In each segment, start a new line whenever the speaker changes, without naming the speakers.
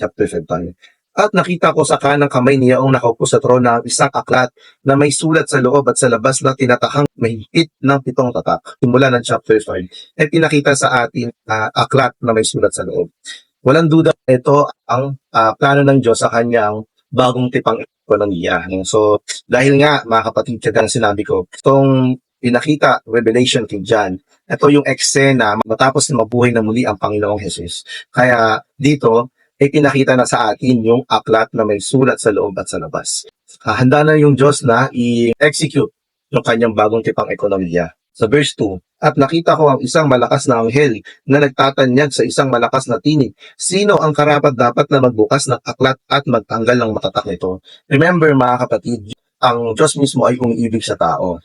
chapter 5 tayo. At nakita ko sa kanang kamay niya ang nakaupo sa trono ng isang aklat na may sulat sa loob at sa labas na tinatakang mahigpit ng pitong tatak. Simula ng chapter 5, ay pinakita sa atin ah, aklat na may sulat sa loob. Walang duda, ito ang ah, plano ng Diyos sa kanyang bagong tipang ekonomiya. So, dahil nga, mga kapatid, kaya ang sinabi ko, itong pinakita, Revelation kay John, ito yung eksena matapos na mabuhay na muli ang Panginoong Jesus. Kaya dito, ay pinakita na sa atin yung aklat na may sulat sa loob at sa labas. Handa na yung Diyos na i-execute yung kanyang bagong tipang ekonomiya. Sa verse 2, At nakita ko ang isang malakas na anghel na nagtatanyag sa isang malakas na tinig. Sino ang karapat dapat na magbukas ng aklat at magtanggal ng matatak nito? Remember mga kapatid, ang Diyos mismo ay umiibig sa tao.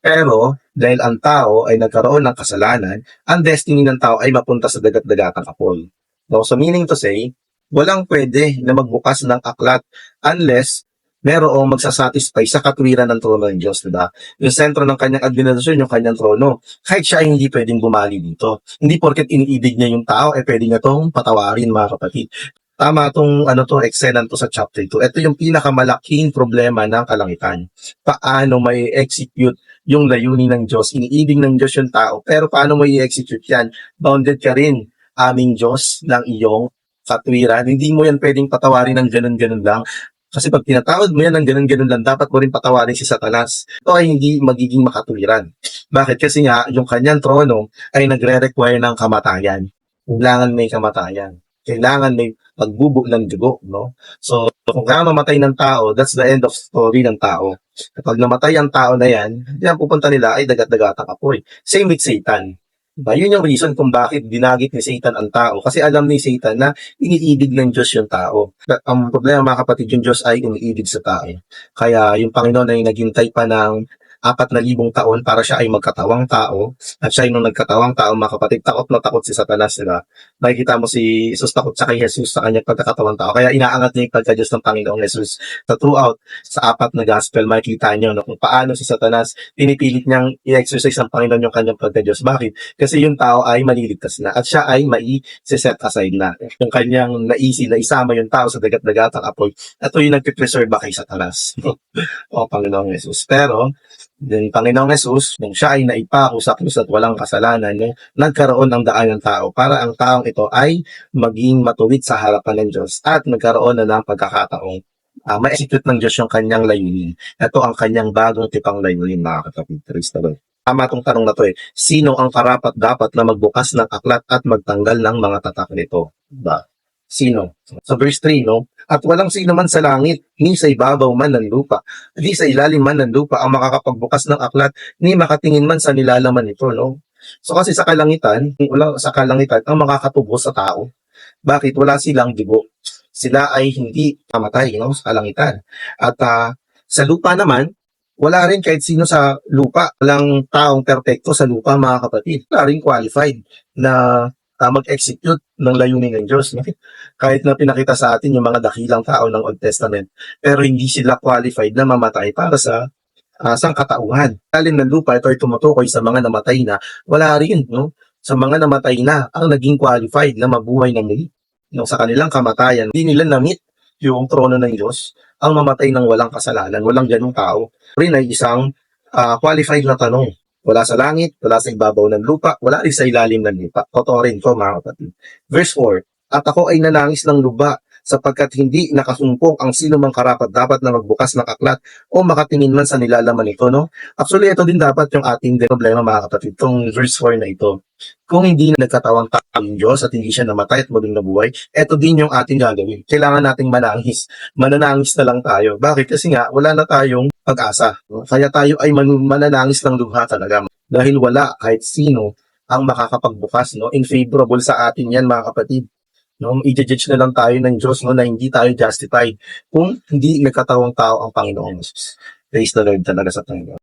Pero dahil ang tao ay nagkaroon ng kasalanan, ang destiny ng tao ay mapunta sa dagat-dagatang kapol. No? So meaning to say, walang pwede na magbukas ng aklat unless merong magsasatisfy sa katwiran ng trono ng Diyos, diba? Yung sentro ng kanyang administrasyon, yung kanyang trono. Kahit siya ay hindi pwedeng bumali dito. Hindi porket iniibig niya yung tao, eh pwede niya tong patawarin, mga kapatid. Tama tong ano to, excellent to sa chapter 2. Ito yung pinakamalaking problema ng kalangitan. Paano may execute yung layunin ng Diyos? Iniibig ng Diyos yung tao, pero paano mo i-execute yan? Bounded ka rin, aming Diyos, ng iyong katwiran. Hindi mo yan pwedeng patawarin ng ganun-ganun lang. Kasi pag tinatawad mo yan ng ganun-ganun lang, dapat mo rin patawarin si Satanas. Ito ay hindi magiging makatwiran. Bakit? Kasi nga, yung kanyang trono ay nagre-require ng kamatayan. Kailangan may kamatayan. Kailangan may pagbubog ng dugo, no? So, kung kaya mamatay ng tao, that's the end of story ng tao. Kapag namatay ang tao na yan, yan pupunta nila ay dagat-dagatang apoy. Same with Satan. Diba? Yun yung reason kung bakit dinagit ni Satan ang tao. Kasi alam ni Satan na iniibig ng Diyos yung tao. Ang problema mga kapatid, yung Diyos ay iniibig sa tao. Kaya yung Panginoon ay naghintay pa ng apat na libong taon para siya ay magkatawang tao. At siya ay nung nagkatawang tao, mga kapatid, takot na takot si Satanas. Diba? Nakikita mo si Jesus takot sa kay Jesus sa kanyang pagkakatawang tao. Kaya inaangat niya yung pagka-Diyos ng Panginoong Jesus. Sa throughout, sa apat na gospel, makikita niyo no, kung paano si Satanas pinipilit niyang i-exercise ng Panginoon yung kanyang pagka-Diyos. Bakit? Kasi yung tao ay maliligtas na at siya ay mai-set aside na. Yung kanyang naisi na isama yung tao sa dagat-dagatang apoy. Ito yung nagpipreserve ba kay Satanas. o Panginoong Jesus. Pero, yung Panginoong Jesus, nung siya ay naipako sa krus at walang kasalanan, no, nagkaroon ng daan ng tao para ang taong ito ay maging matuwid sa harapan ng Diyos at nagkaroon na ng pagkakataong uh, ma-execute ng Diyos yung kanyang layunin. Ito ang kanyang bagong tipang layunin, mga kapatid. Praise the Lord. Tama itong tanong na to eh. Sino ang karapat dapat na magbukas ng aklat at magtanggal ng mga tatak nito? Ba? Sino? Sa verse 3, no? At walang sino man sa langit, ni sa ibabaw man ng lupa, di sa ilalim man ng lupa ang makakapagbukas ng aklat, ni makatingin man sa nilalaman nito, no? So kasi sa kalangitan, wala sa kalangitan ang makakatubos sa tao. Bakit? Wala silang dibo. Sila ay hindi kamatay, no? Sa kalangitan. At ah, sa lupa naman, wala rin kahit sino sa lupa. Walang taong perpekto sa lupa, mga kapatid. Wala rin qualified na uh, mag-execute ng layunin ng Diyos. Kahit na pinakita sa atin yung mga dakilang tao ng Old Testament, pero hindi sila qualified na mamatay para sa uh, sangkatauhan. Lalim ng lupa, ito ay tumutukoy sa mga namatay na, wala rin, no? Sa mga namatay na, ang naging qualified na mabuhay ng muli. No, sa kanilang kamatayan, hindi nila na-meet yung trono ng Diyos, ang mamatay ng walang kasalanan, walang ganong tao. Rin ay isang uh, qualified na tanong wala sa langit, wala sa ibabaw ng lupa, wala rin sa ilalim ng lupa. Totoo rin ko, mga kapatid. Verse 4, At ako ay nanangis ng luba, sapagkat hindi nakasumpong ang sino mang karapat dapat na magbukas ng aklat o makatingin man sa nilalaman nito, no? Actually, ito din dapat yung ating problema, mga kapatid, itong verse 4 na ito. Kung hindi nagkatawang ang Diyos at hindi siya namatay at muling nabuhay, ito din yung ating gagawin. Kailangan nating manangis. Mananangis na lang tayo. Bakit? Kasi nga, wala na tayong pag-asa. Kaya tayo ay man- mananangis ng luha talaga. Dahil wala kahit sino ang makakapagbukas, no? In favorable sa atin yan, mga kapatid. No, i-judge na lang tayo ng Diyos no, na hindi tayo justified kung hindi nagkatawang tao ang Panginoong Jesus. Praise the Lord talaga sa Panginoon.